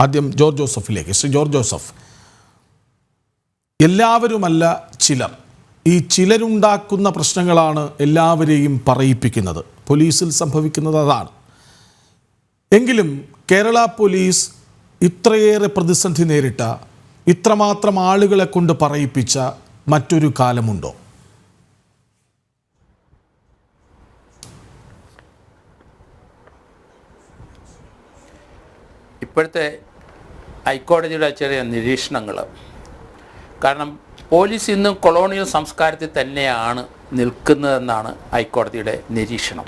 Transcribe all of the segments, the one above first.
ആദ്യം ജോർജ് ജോസഫിലേക്ക് Shri George Joseph. എല്ലാവരുമല്ല ചിലർ. ഈ ചിലരുണ്ടാക്കുന്ന പ്രശ്നങ്ങളാണ് എല്ലാവരെയും പറയിപ്പിക്കുന്നത്. പോലീസിൽ സംഭവിക്കുന്നത് അതാണ്. എങ്കിലും കേരള പോലീസ് ഇത്രയേറെ പ്രതിസന്ധി നേരിട്ട ഇത്രമാത്രം ആളുകളെ കൊണ്ട് പറയിപ്പിച്ച മറ്റൊരു കാലമുണ്ടോ? ഇപ്പോഴത്തെ ഹൈക്കോടതിയുടെ ചെറിയ നിരീക്ഷണങ്ങൾ. കാരണം പോലീസ് ഇന്നും കൊളോണിയൽ സംസ്കാരത്തിൽ തന്നെയാണ് നിൽക്കുന്നതെന്നാണ് ഹൈക്കോടതിയുടെ നിരീക്ഷണം.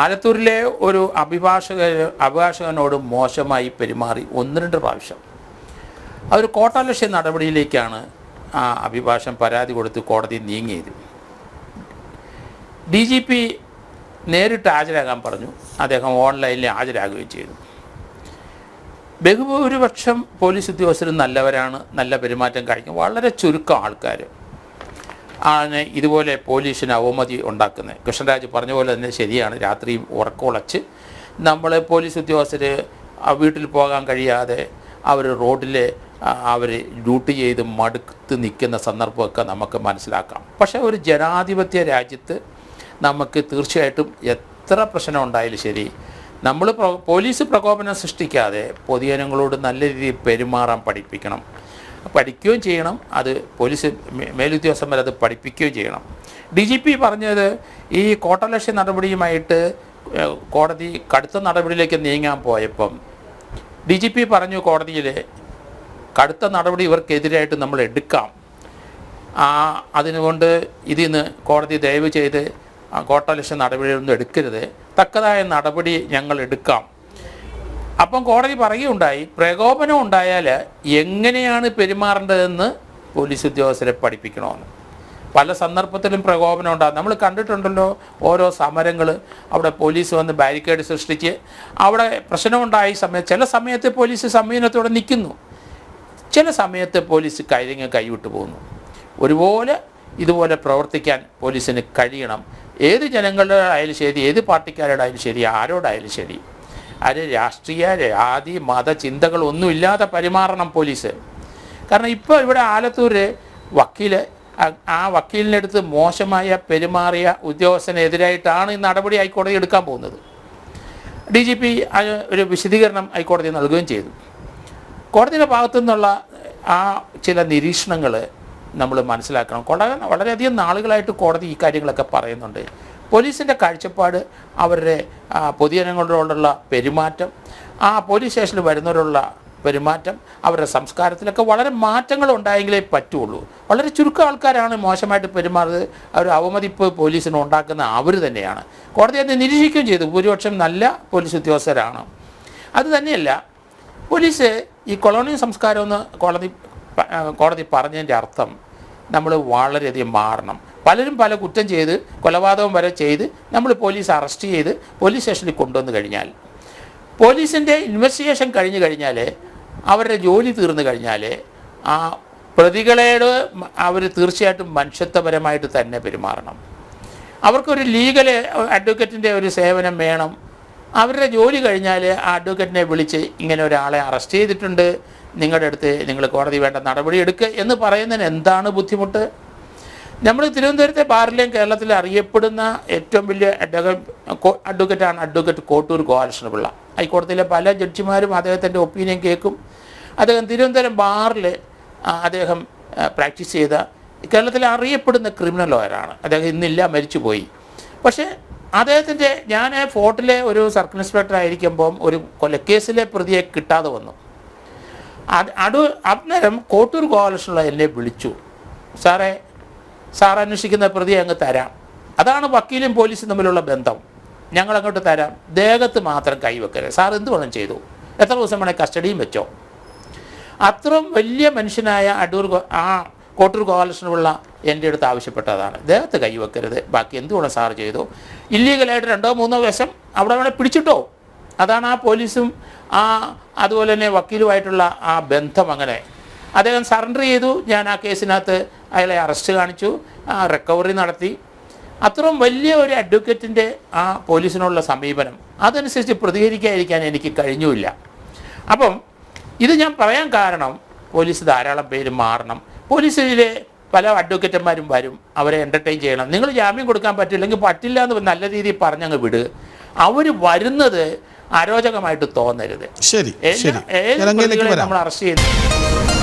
ആലത്തൂരിലെ ഒരു അഭിഭാഷക അഭിഭാഷകനോട് മോശമായി പെരുമാറി ഒന്ന് രണ്ട് പ്രാവശ്യം. അതൊരു കോട്ടാലക്ഷ്യ നടപടിയിലേക്കാണ് ആ അഭിഭാഷകൻ പരാതി കൊടുത്ത് കോടതി നീങ്ങിയത്. ഡി ജി പി നേരിട്ട് ഹാജരാകാൻ പറഞ്ഞു. അദ്ദേഹം ഓൺലൈനിൽ ഹാജരാകുകയും ചെയ്തു. ബഹുഭൂരിപക്ഷം പോലീസ് ഉദ്യോഗസ്ഥരും നല്ലവരാണ് നല്ല പെരുമാറ്റം കാണിക്കും. വളരെ ചുരുക്കം ആൾക്കാർ ആണ് ഇതുപോലെ പോലീസിന് അവമതി ഉണ്ടാക്കുന്നത്. കൃഷ്ണരാജ് പറഞ്ഞ പോലെ തന്നെ ശരിയാണ്. രാത്രി ഉറക്കമുളച്ച് നമ്മൾ പോലീസ് ഉദ്യോഗസ്ഥർ വീട്ടിൽ പോകാൻ കഴിയാതെ അവർ റോഡിൽ അവർ ഡ്യൂട്ടി ചെയ്ത് മടുത്ത് നിൽക്കുന്ന സന്ദർഭമൊക്കെ നമുക്ക് മനസ്സിലാക്കാം. പക്ഷേ ഒരു ജനാധിപത്യ രാജ്യത്ത് നമുക്ക് തീർച്ചയായിട്ടും എത്ര പ്രശ്നം ഉണ്ടായാലും ശരി നമ്മൾ പോലീസ് പ്രകോപനം സൃഷ്ടിക്കാതെ പൊതുജനങ്ങളോട് നല്ല രീതിയിൽ പെരുമാറാൻ പഠിപ്പിക്കണം. പഠിക്കുകയും ചെയ്യണം. അത് പോലീസ് മേലുദ്യോഗസ്ഥന്മാർ അത് പഠിപ്പിക്കുകയും ചെയ്യണം. ഡി ജി പി പറഞ്ഞത് ഈ കോട്ടലക്ഷ്യ നടപടിയുമായിട്ട് കോടതി കടുത്ത നടപടിയിലേക്ക് നീങ്ങാൻ പോയപ്പം ഡി ജി പി പറഞ്ഞു കോടതിയിൽ കടുത്ത നടപടി ഇവർക്കെതിരായിട്ട് നമ്മൾ എടുക്കാം. അതിനുകൊണ്ട് ഇതിൽ കോടതി ദയവ് ചെയ്ത് കോട്ടലക്ഷ്യ നടപടിയൊന്നും എടുക്കരുത്. തക്കതായ നടപടി ഞങ്ങൾ എടുക്കാം. അപ്പം കോടതി പറയുകയുണ്ടായി പ്രകോപനം ഉണ്ടായാൽ എങ്ങനെയാണ് പെരുമാറേണ്ടതെന്ന് പോലീസ് ഉദ്യോഗസ്ഥരെ പഠിപ്പിക്കണമെന്ന്. പല സന്ദർഭത്തിലും പ്രകോപനം ഉണ്ടാകും. നമ്മൾ കണ്ടിട്ടുണ്ടല്ലോ ഓരോ സമരങ്ങൾ അവിടെ പോലീസ് വന്ന് ബാരിക്കേഡ് സൃഷ്ടിച്ച് അവിടെ പ്രശ്നമുണ്ടായ സമയത്ത് ചില സമയത്ത് പോലീസ് സംയമനത്തോടെ നിൽക്കുന്നു. ചില സമയത്ത് പോലീസ് കൈരങ്ങ് കൈവിട്ട് പോകുന്നു. ഒരുപോലെ ഇതുപോലെ പ്രവർത്തിക്കാൻ പോലീസിന് കഴിയണം. ഏത് ജനങ്ങളുടെ ആയാലും ശരി ഏത് പാർട്ടിക്കാരുടെ ആയാലും ശരി ആരോടായാലും ശരി അത് രാഷ്ട്രീയ ജാതി മത ചിന്തകളൊന്നുമില്ലാതെ പരിമാറണം പോലീസ്. കാരണം ഇപ്പോൾ ഇവിടെ ആലത്തൂർ വക്കീൽ ആ- വക്കീലിനടുത്ത് മോശമായ പെരുമാറിയ ഉദ്യോഗസ്ഥനെതിരായിട്ടാണ് ഈ നടപടി ഹൈക്കോടതി എടുക്കാൻ പോകുന്നത്. ഡി ജി പി ഒരു വിശദീകരണം ഹൈക്കോടതി നൽകുകയും ചെയ്തു. കോടതിയുടെ ഭാഗത്തു നിന്നുള്ള ആ ചില നിരീക്ഷണങ്ങൾ നമ്മൾ മനസ്സിലാക്കണം. വളരെ വളരെയധികം നാളുകളായിട്ട് കോടതി ഈ കാര്യങ്ങളൊക്കെ പറയുന്നുണ്ട്. പോലീസിന്റെ കാഴ്ചപ്പാട് അവരുടെ പൊതുജനങ്ങളോടുള്ള പെരുമാറ്റം ആ പോലീസ് സ്റ്റേഷനിൽ വരുന്നവരുള്ള പെരുമാറ്റം അവരുടെ സംസ്കാരത്തിലൊക്കെ വളരെ മാറ്റങ്ങൾ ഉണ്ടായെങ്കിലേ പറ്റുള്ളൂ. വളരെ ചുരുക്കം ആൾക്കാരാണ് മോശമായിട്ട് പെരുമാറുന്നത്. അവർ അവമതിപ്പ് പോലീസിന് ഉണ്ടാക്കുന്ന അവർ തന്നെയാണ്. കോടതി അതിനെ നിരീക്ഷിക്കുകയും ചെയ്തു. ഭൂരിപക്ഷം നല്ല പോലീസ് ഉദ്യോഗസ്ഥരാണ്. അത് തന്നെയല്ല പോലീസ് ഈ കൊളോണിയൽ സംസ്കാരം എന്ന് കോടതി കോടതി പറഞ്ഞതിന്റെ അർത്ഥം നമ്മൾ വളരെയധികം മാറണം. പലരും പല കുറ്റം ചെയ്ത് കൊലപാതകം വരെ ചെയ്ത് നമ്മൾ പോലീസ് അറസ്റ്റ് ചെയ്ത് പോലീസ് സ്റ്റേഷനിൽ കൊണ്ടുവന്ന് കഴിഞ്ഞാൽ പോലീസിന്റെ ഇൻവെസ്റ്റിഗേഷൻ കഴിഞ്ഞു കഴിഞ്ഞാൽ അവരുടെ ജോലി തീർന്നു കഴിഞ്ഞാൽ ആ പ്രതികളോട് അവർ തീർച്ചയായിട്ടും മനുഷ്യത്വപരമായിട്ട് തന്നെ പെരുമാറണം. അവർക്കൊരു ലീഗൽ അഡ്വക്കേറ്റിന്റെ ഒരു സേവനം വേണം. അവരുടെ ജോലി കഴിഞ്ഞാൽ ആ അഡ്വക്കേറ്റിനെ വിളിച്ച് ഇങ്ങനെ ഒരാളെ അറസ്റ്റ് ചെയ്തിട്ടുണ്ട്. നിങ്ങളുടെ അടുത്ത് നിങ്ങൾ കോടതി വേണ്ട നടപടി എടുക്കുക എന്ന് പറയുന്നതിന് എന്താണ് ബുദ്ധിമുട്ട്? നമ്മൾ തിരുവനന്തപുരത്തെ ബാറിലെയും കേരളത്തിൽ അറിയപ്പെടുന്ന ഏറ്റവും വലിയ അഡ്വക്കേറ്റ് അഡ്വക്കേറ്റാണ് അഡ്വക്കേറ്റ് കോട്ടൂർ ഗോപാലകൃഷ്ണപിള്ള. ഹൈക്കോടതിയിലെ പല ജഡ്ജിമാരും അദ്ദേഹത്തിന്റെ ഒപ്പീനിയൻ കേൾക്കും. അദ്ദേഹം തിരുവനന്തപുരം ബാറിൽ അദ്ദേഹം പ്രാക്ടീസ് ചെയ്ത കേരളത്തിലെ അറിയപ്പെടുന്ന ക്രിമിനൽ ലോയറാണ്. അദ്ദേഹം ഇന്നില്ല മരിച്ചുപോയി. പക്ഷേ അദ്ദേഹത്തിന്റെ ഞാൻ ഫോർട്ടിലെ ഒരു സർക്കിൾ ഇൻസ്പെക്ടർ ആയിരിക്കുമ്പം ഒരു കൊലക്കേസിലെ പ്രതിയെ കിട്ടാതെ വന്നു. അത് അടു അന്നേരം കോട്ടൂർ ഗോപാലകൃഷ്ണപിള്ള എന്നെ വിളിച്ചു. സാറേ സാർ അന്വേഷിക്കുന്ന പ്രതിയെ അങ്ങ് തരാം. അതാണ് വക്കീലും പോലീസും തമ്മിലുള്ള ബന്ധം. ഞങ്ങൾ അങ്ങോട്ട് തരാം. ദേഹത്ത് മാത്രം കൈവെക്കരുത്. സാർ എന്ത് വേണം ചെയ്തു? എത്ര ദിവസം വേണേൽ കസ്റ്റഡിയും വെച്ചോ? അത്രയും വലിയ മനുഷ്യനായ അടൂർ ആ കോട്ടൂർ ഗോപാലകൃഷ്ണപിള്ള എന്റെ അടുത്ത് ആവശ്യപ്പെട്ടതാണ്. ദേഹത്ത് കൈവെക്കരുത്. ബാക്കി എന്തുകൊണ്ട് സാർ ചെയ്തു? ഇല്ലീഗലായിട്ട് രണ്ടോ മൂന്നോ വശം അവിടെ വേണേൽ പിടിച്ചിട്ടോ? അതാണ് ആ പോലീസും ആ അതുപോലെ തന്നെ വക്കീലുമായിട്ടുള്ള ആ ബന്ധം അങ്ങനെ. അദ്ദേഹം സറണ്ടർ ചെയ്തു. ഞാൻ ആ കേസിനകത്ത് അയാളെ അറസ്റ്റ് കാണിച്ചു. ആ റിക്കവറി നടത്തി. അത്രയും വലിയ ഒരു അഡ്വക്കേറ്റിന്റെ ആ പോലീസിനുള്ള സമീപനം അതനുസരിച്ച് പ്രതികരിക്കാതിരിക്കാൻ എനിക്ക് കഴിഞ്ഞുമില്ല. അപ്പം ഇത് ഞാൻ പറയാൻ കാരണം പോലീസ് ധാരാളം പേര് മാറണം. പോലീസിലെ പല അഡ്വക്കേറ്റന്മാരും വരും അവരെ എന്റർടൈൻ ചെയ്യണം. നിങ്ങൾ ജാമ്യം കൊടുക്കാൻ പറ്റില്ലെങ്കിൽ പറ്റില്ല എന്ന് നല്ല രീതിയിൽ പറഞ്ഞങ്ങ് വിട്. അവർ വരുന്നത് അരോചകമായിട്ട് തോന്നരുത്. ശരി നമ്മൾ അറസ്റ്റ് ചെയ്യുന്നു.